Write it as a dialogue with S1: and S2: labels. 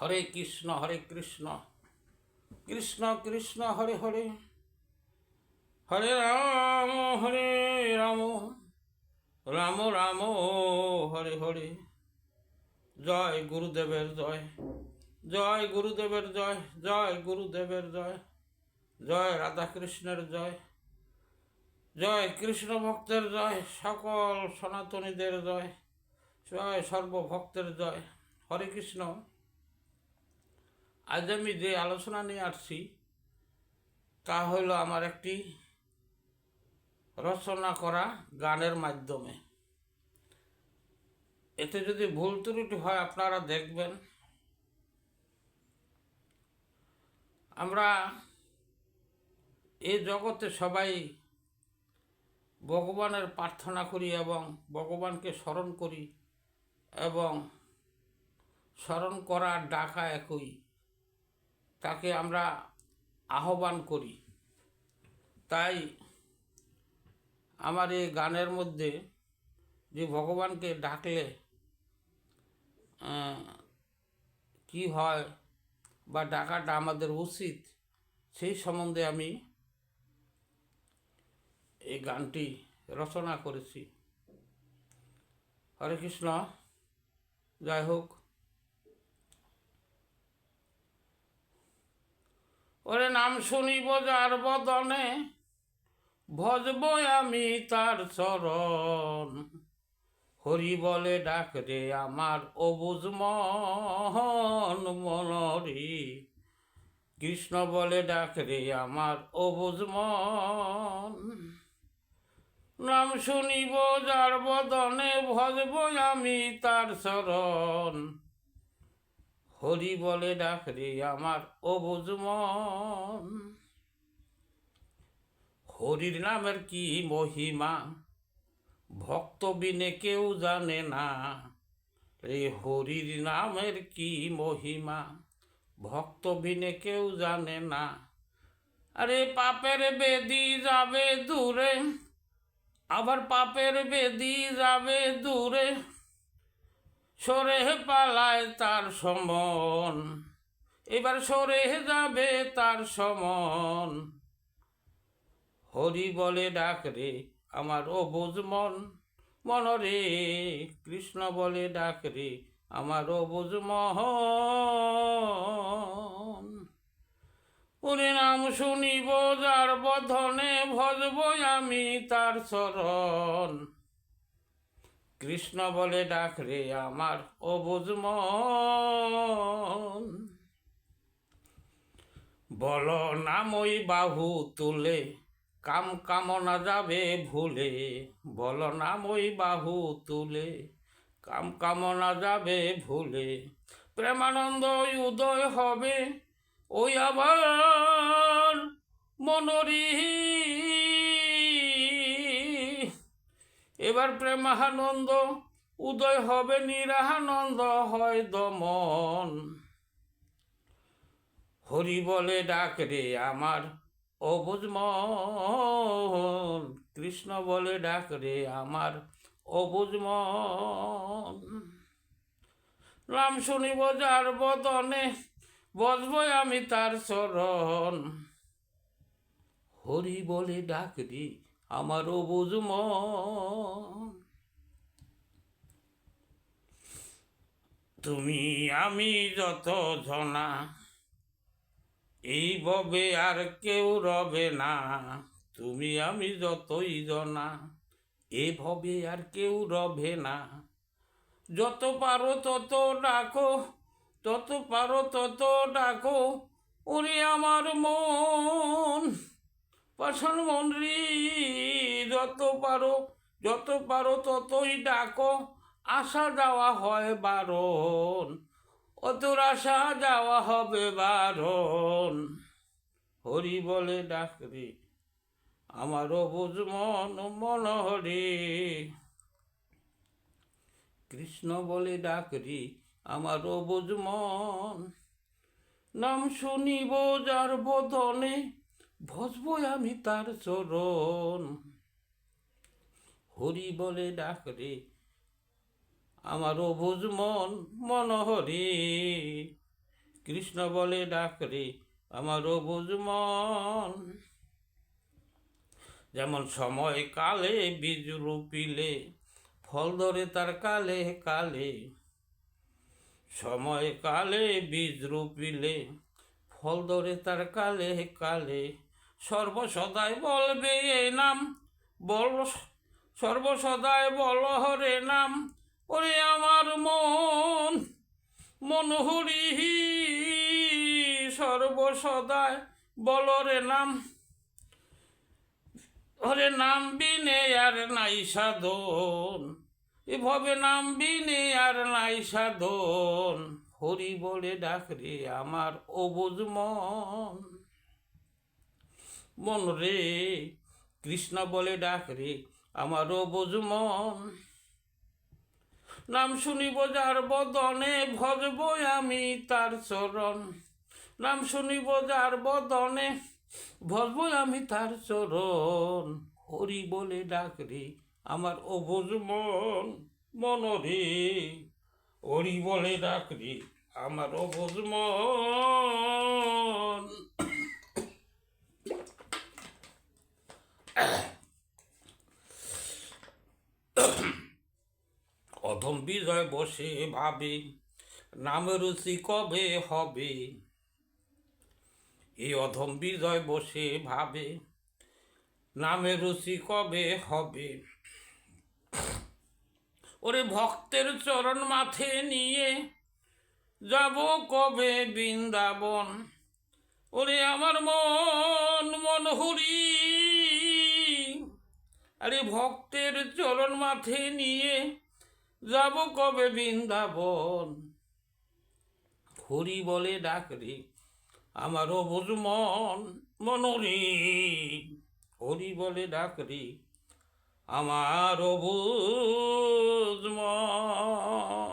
S1: হরে কৃষ্ণ হরে কৃষ্ণ কৃষ্ণ কৃষ্ণ হরে হরে হরে রাম হরে রাম রাম রাম হরে হরে জয় গুরুদেবের জয় জয় গুরুদেবের জয় জয় গুরুদেবের জয় জয় কৃষ্ণের জয় জয় কৃষ্ণ ভক্তের জয় সকল সনাতনীদের জয় জয় সর্বভক্তের জয় হরে কৃষ্ণ আজ আমি যে আলোচনা নিয়ে আসছি তা হইল আমার একটি রচনা করা গানের মাধ্যমে এতে যদি ভুল ত্রুটি হয় আপনারা দেখবেন আমরা এ জগতে সবাই ভগবানের প্রার্থনা করি এবং ভগবানকে স্মরণ করি এবং স্মরণ করার ডাকা একই তাকে আমরা আহ্বান করি তাই আমার এই গানের মধ্যে যে ভগবানকে ডাকলে কি হয় বা ডাকাটা আমাদের উচিত সেই সম্বন্ধে আমি এই গানটি রচনা করেছি হরে কৃষ্ণ যাই হোক ওরে নাম শুনিব যার বদনে ভজব আমি তার চরণ হরি বলে ডাক রে আমার অবুজ মন মনরি কৃষ্ণ বলে ডাক রে আমার অবুজ মন নাম শুনিব যার বদনে ভজব আমি তার চরণ হরি বলে ডাক রে আমার অবুজ হরির নামের কি মহিমা ভক্ত বিনে কেউ জানে না রে হরির নামের কি মহিমা ভক্ত বিনে কেউ জানে না আরে পাপের বেদি যাবে দূরে আবার পাপের বেদি যাবে দূরে সরে পালায় তার সমন এবার সরে যাবে তার সমন হরি বলে ডাক রে আমার অবুজ মন মনরে কৃষ্ণ বলে ডাক রে আমার অবুজ মহন পুরী নাম শুনিব যার বধনে ভজবই আমি তার চরণ কৃষ্ণ বলে ডাক রে আমার অবুজ মন বল নামই বাহু তুলে কাম কামনা যাবে ভুলে বল নামই বাহু তুলে কাম কামনা যাবে ভুলে প্রেমানন্দ উদয় হবে ওই আবার মনোরী এবার প্রেমাহানন্দ উদয় হবে নিরাহানন্দ হয় দমন হরি বলে ডাক রে আমার অবুজমন কৃষ্ণ বলে ডাক রে আমার মন নাম শুনিব যার বদনে বজবই আমি তার চরণ হরি বলে ডাক রে আমারও বুঝু তুমি আমি যত জনা এই ববে আর কেউ রবে না তুমি আমি যতই জনা এ ভবে আর কেউ রবে না যত পারো তত ডাকো তত পারো তত ডাকো ওরে আমার মন পাষাণ মন্ত্রী যত পারো যত পারো ততই ডাকো আসা যাওয়া হয় বারণ অতর আশা যাওয়া হবে বারণ হরি বলে ডাক রে আমারও বুঝ মন মন হরে কৃষ্ণ বলে ডাক রে আমারও বুঝ মন নাম শুনিব যার বদনে ভসবো আমি তার চরণ হরি বলে ডাক রে আমার অভুজ মন মন হরি কৃষ্ণ বলে ডাক রে আমার অভুজ মন যেমন সময় কালে বীজ রুপিলে ফল ধরে তার কালে কালে সময় কালে বীজ রুপিলে ফল ধরে তার কালে কালে সর্বসদাই বলবে এ নাম বল সর্বসদাই বল হরে নাম ওরে আমার মন মন হরি সর্বসদাই বল রে নাম হরে নাম বিনে আর নাই সাধন এভাবে নাম বিনে আর নাই সাধন হরি বলে ডাকরে আমার অবুজ মন মন রে কৃষ্ণ বলে ডাক রে আমারও বজু মন নাম শুনিব যার বদনে ভজব আমি তার চরণ নাম শুনিব যার বদনে ভজব আমি তার চরণ হরি বলে ডাক রে আমার অভুজ মন মন রে হরি বলে ডাক রে আমার অভুজ মন প্রথম বিজয় বসে ভাবে নাম রুচি কবে হবে এই অধম বিজয় বসে ভাবে নামে রুচি কবে হবে ওরে ভক্তের চরণ মাথে নিয়ে যাব কবে বৃন্দাবন ওরে আমার মন মন হরি আরে ভক্তের চরণ মাথে নিয়ে যাব কবে বৃন্দাবন হরি বলে ডাক রে আমারও বুঝ মন মনরি হরি বলে ডাক রে আমারও বুঝ মন